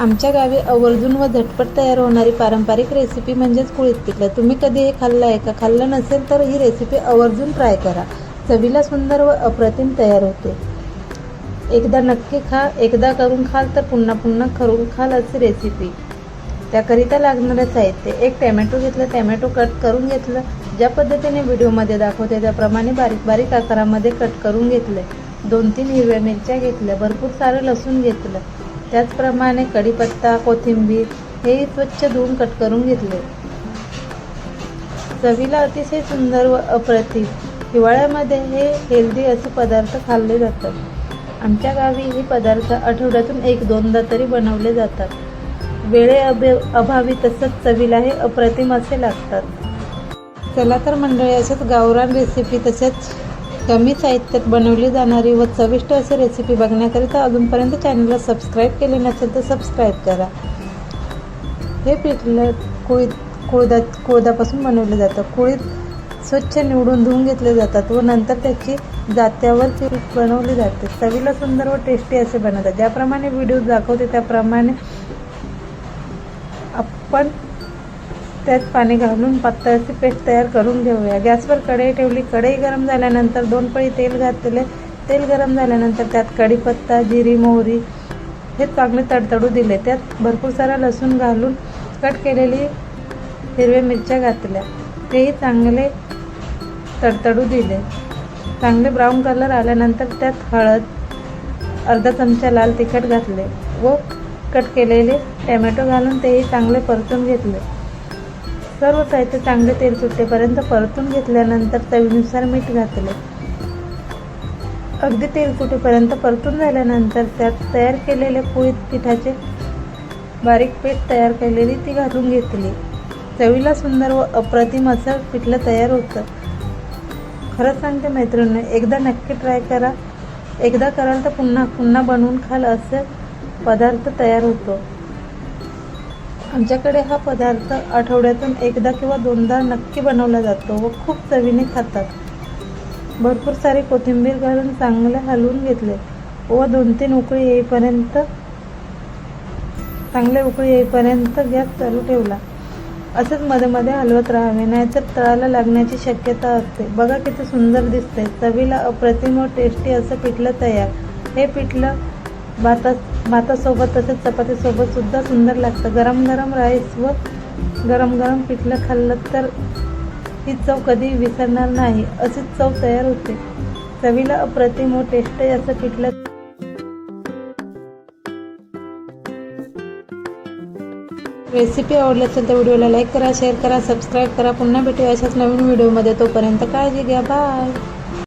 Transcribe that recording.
आमच्या गावी आवर्जून व झटपट तयार होणारी पारंपरिक रेसिपी म्हणजेच कुळीत पिठलं तुम्ही कधी हे खाल्लं आहे का? खाल्लं नसेल तर ही रेसिपी आवर्जून ट्राय करा. चवीला सुंदर व अप्रतिम तयार होते. एकदा नक्की खा एकदा करून खाल तर पुन्हा पुन्हा करून खाल अशी रेसिपी त्याकरिता लागणारं साहित्य एक टॅमॅटो घेतलं टॅमॅटो कट करून घेतलं. ज्या पद्धतीने व्हिडिओमध्ये दाखवते त्याप्रमाणे बारीक बारीक आकारामध्ये कट करून घेतलं. दोन तीन हिरव्या मिरच्या घेतल्या भरपूर सारं लसूण घेतलं. त्याचप्रमाणे कढीपत्ता कोथिंबीर हे स्वच्छ धुवून कट करून घेतले. चवीला अतिशय सुंदर व अप्रतिम. हिवाळ्यामध्ये हे हेल्दी असे पदार्थ खाल्ले जातात. आमच्या गावी हे पदार्थ आठवड्यातून एक दोनदा तरी बनवले जातात. वेळे अभे अभावी तसंच चवीला हे अप्रतिम असे लागतात. चला तर मंडळी अशाच गावरान रेसिपी तसेच कमी साहित्यात बनवली जाणारी व चविष्ट अशी रेसिपी बघण्याकरिता अजूनपर्यंत चॅनलला सबस्क्राईब केले नसेल तर सबस्क्राईब करा. हे पिठलं कुळीत कुळदा कुळदापासून बनवले जातं. कुळीत स्वच्छ निवडून धुवून घेतले जातात व नंतर त्याची जात्यावर पीठ बनवली जाते. चवीला सुंदर व टेस्टी असे बनवतात. ज्याप्रमाणे व्हिडिओ दाखवते त्याप्रमाणे आपण त्यात पाणी घालून पातळ पेस्ट तयार करून घेऊया. गॅसवर कढई ठेवली. कढई गरम झाल्यानंतर दोन पळी तेल घातले. तेल गरम झाल्यानंतर त्यात कढीपत्ता जिरी मोहरी हे चांगले तडतडू दिले. त्यात भरपूर सारा लसूण घालून कट केलेली हिरव्या मिरच्या घातल्या. तेही चांगले तडतडू दिले. चांगले ब्राऊन कलर आल्यानंतर त्यात हळद अर्धा चमचा लाल तिखट घातले व कट केलेले टॅमॅटो घालून तेही चांगले परतून घेतले. सर्व साहित्य चांगले तेल सुटेपर्यंत परतून घेतल्यानंतर चवीनुसार मीठ घातले. अगदी तेल सुटेपर्यंत परतून झाल्यानंतर त्यात तयार केलेले पोळीत पिठाचे बारीक पीठ तयार केलेली ती घालून घेतली. चवीला सुंदर व अप्रतिम असं पिठलं तयार होतं. खरंच सांगते मैत्रिणी एकदा नक्की ट्राय करा. एकदा कराल तर पुन्हा पुन्हा बनवून खाल असं पदार्थ तयार होतो. आमच्याकडे हा पदार्थ आठवड्यातून एकदा किंवा दोनदा नक्की बनवला जातो व खूप चवीने खातात. भरपूर सारी कोथिंबीर घालून चांगले हलवून घेतले व दोन तीन उकळी येईपर्यंत चांगले उकळी येईपर्यंत गॅस चालू ठेवला. असंच मध्ये मध्ये हलवत राहावे नाहीतर तळाला लागण्याची शक्यता असते. बघा किती सुंदर दिसते चवीला अप्रतिम व टेस्टी असं पिठलं तयार. हे पिठलं भातात भातासोबत तसेच चपातीसोबत सुद्धा सुंदर लागतं. गरम गरम राईस व गरम गरम पिठलं खाल्लं तर ही चव कधी विसरणार नाही. अशीच चव तयार होते. चवीला अप्रतिम व टेस्ट असं पिठलं. रेसिपी आवडली असेल तर व्हिडिओला लाईक करा शेअर करा सबस्क्राईब करा. पुन्हा भेटूया अशाच नवीन व्हिडिओमध्ये. तोपर्यंत काळजी घ्या. बाय.